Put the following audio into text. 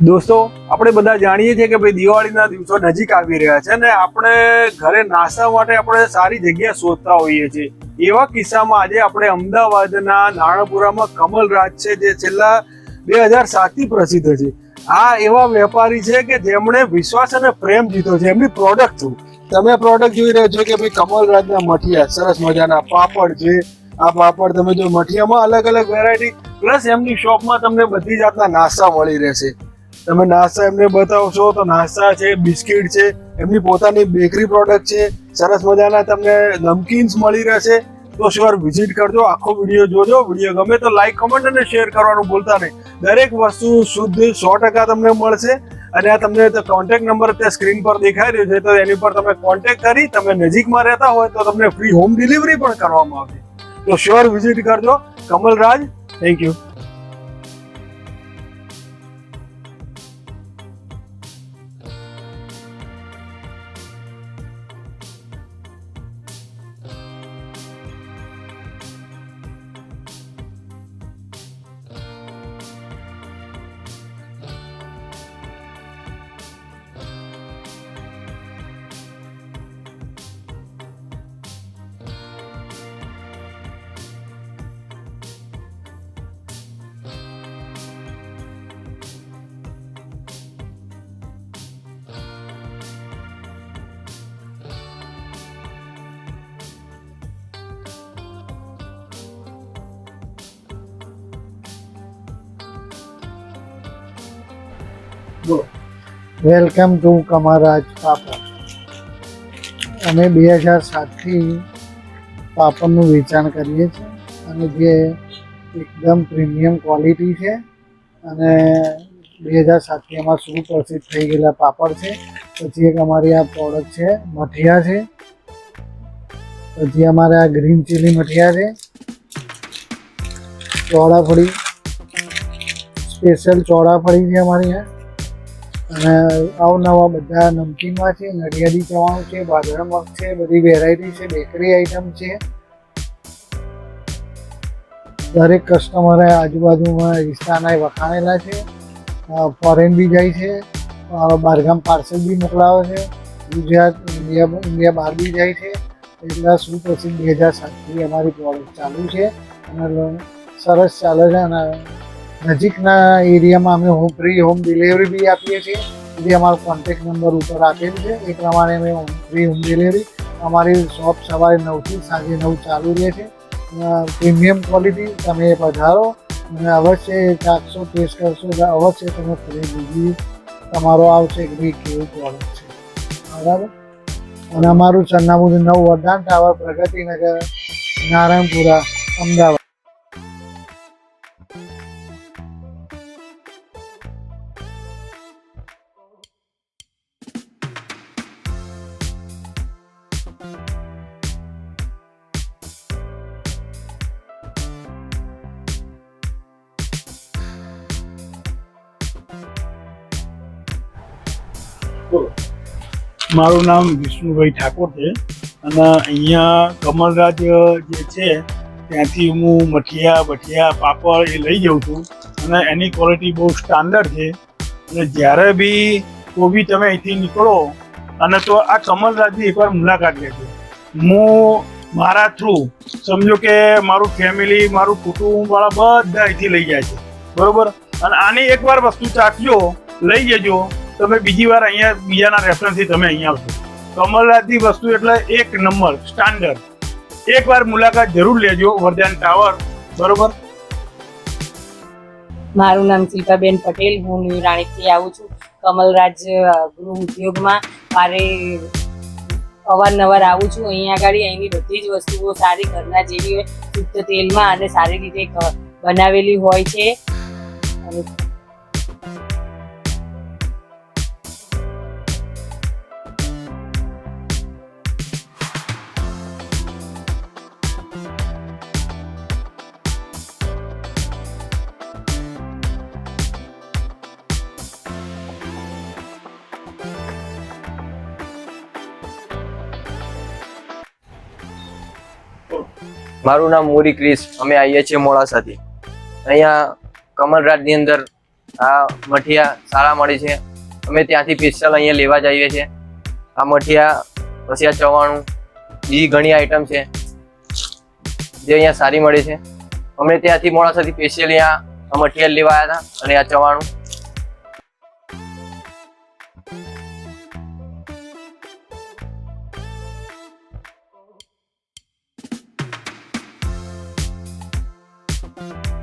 દોસ્તો, આપણે બધા જાણીએ છીએ કે ભાઈ દિવાળીના દિવસો નજીક આવી રહ્યા છે ને આપણે ઘરે નાસ્તા માટે આપણે સારી જગ્યા શોધતા હોઈએ છીએ. એવા કિસ્સામાં આજે આપણે અમદાવાદના નાણાપુરામાં કમલરાજ છે, જે છેલ્લા બે હજાર સાતથી પ્રસિદ્ધ છે. આ એવા વેપારી છે કે જેમણે વિશ્વાસ અને પ્રેમ જીતો છે, એમની પ્રોડક્ટ થ્રુ તમે પ્રોડક્ટ જોઈ રહ્યા છો કે ભાઈ કમલરાજના મઠિયા, સરસ મજાના પાપડ છે. આ પાપડ તમે જો મઠિયામાં અલગ અલગ વેરાયટી પ્લસ એમની શોપમાં તમને બધી જાતના નાસ્તા મળી રહેશે. તમે નાસ્તા એમને બતાવશો તો નાસ્તા છે, બિસ્કિટ છે, એમની પોતાની બેકરી પ્રોડક્ટ છે, સરસ મજાના તમને નમકીન્સ મળી રહેશે. તો શ્યોર વિઝિટ કરજો, આખો વીડિયો જોજો. વીડિયો ગમે તો લાઈક કમેન્ટ અને શેર કરવાનું ભૂલતા નહીં. દરેક વસ્તુ શુદ્ધ સો ટકા તમને મળશે. અને આ તમને કોન્ટેક્ટ નંબર ત્યાં સ્ક્રીન પર દેખાઈ રહ્યો છે, તો એની પર તમે કોન્ટેક્ટ કરી, તમે નજીકમાં રહેતા હોય તો તમને ફ્રી હોમ ડિલિવરી પણ કરવામાં આવશે. તો શ્યોર વિઝિટ કરજો. Kamalraj thank you welcome to Kamaraj Papad અમે બે હજાર સાતથી પાપડનું વેચાણ કરીએ છીએ અને જે એકદમ પ્રીમિયમ ક્વોલિટી છે અને બે હજાર સાતથી એમાં સુપ્રસિદ્ધ થઈ ગયેલા પાપડ છે. પછી એક અમારી આ પ્રોડક્ટ છે, મઠિયા છે. પછી અમારે આ ગ્રીન ચીલી મઠિયા છે. ચોળાફળી. સ્પેશિયલ ચોળાફળી છે અમારી અહીંયા અને અવનવા બધા નમકીનમાં છે, નડિયાદી ચવાણું છે, બાજરા મગ છે, બધી વેરાયટી છે બેકરી આઈટમ છે. દરેક કસ્ટમરે આજુબાજુમાં વિસ્તારના વખાણેલા છે. ફોરેન બી જાય છે. બહારગામ પાર્સલ બી મોકલાવે છે. ગુજરાત, ઇન્ડિયા ઇન્ડિયા બહાર બી જાય છે. એટલે સુપ્રસિદ્ધ બે હજાર સાતથી અમારી પ્રોડક્ટ ચાલુ છે. અને સરસ ચાલે છે અને નજીકના એરિયામાં અમે હોમ ફ્રી હોમ ડિલિવરી બી આપીએ છીએ. જે અમારો કોન્ટેક્ટ નંબર ઉપર આપેલ છે. એ પ્રમાણે અમે ફ્રી હોમ ડિલિવરી અમારી શોપ સવારે નવથી સાંજે નવ ચાલુ રહે છે. પ્રીમિયમ ક્વોલિટી તમે પધારો અને અવશ્ય ચાખશો ટેસ્ટ કરશો અવશ્ય તમે ખરીદી તમારો આવશે. કે કેવું પ્રોડક્ટ છે. બરાબર? અને અમારું સરનામું નવ વરદાન ટાવર પ્રગતિનગર, નારાયણપુરા, અમદાવાદ. મારું નામ વિષ્ણુભાઈ ઠાકોર છે અને અહીંયા કમલરાજ જે છે, ત્યાંથી હું મઠિયા, બઠિયા, પાપડ એ લઈ જાઉં છું. અને એની ક્વોલિટી બહુ સ્ટાન્ડર્ડ છે. અને જ્યારે બી કોઈ બી તમે અહીંથી નીકળો, અને તો આ કમલરાજની એકવાર મુલાકાત લેજો. હું મારા થ્રુ સમજો કે મારું ફેમિલી મારું કુટુંબ વાળા બધા અહીંથી લઈ જાય છે. બરોબર? અને આની એકવાર વસ્તુ ચાખજો, લઈ જજો. તમે બીજી વાર અહીંયા બીજાના રેફરન્સથી તમે અહીંયા આવશો. કમલરાજની વસ્તુ એટલે એક નંબર સ્ટાન્ડર્ડ એકવાર મુલાકાત જરૂર લેજો, વરદાન ટાવર બરોબર? મારું નામ શિલ્પાબેન પટેલ, હું ન્યૂ રાણીપથી આવું છું. કમલરાજ ગૃહ ઉદ્યોગમાં મારે અવારનવાર આવું છું. અહીંયા આગળ અહીંની બધી જ વસ્તુઓ સારી ઘરના જેવી હોય, શુદ્ધ તેલમાં અને સારી રીતે બનાવેલી હોય છે. અને મારું નામ મોરી ક્રિસ. અમે આવીએ છીએ મોડાસાથી. અહીંયા કમલરાજની અંદર આ મઠિયા સારા મળે છે. અમે ત્યાંથી સ્પેશિયલ અહીંયા લેવા જઈએ છીએ. આ મઠિયા પછી આ ચવાણું, બીજી ઘણી આઈટમ છે જે અહીંયા સારી મળે છે. અમે ત્યાંથી મોડાસાથી સ્પેશિયલ અહીંયા આ મઠિયા લેવા આવ્યા હતા અને આ ચવાણું you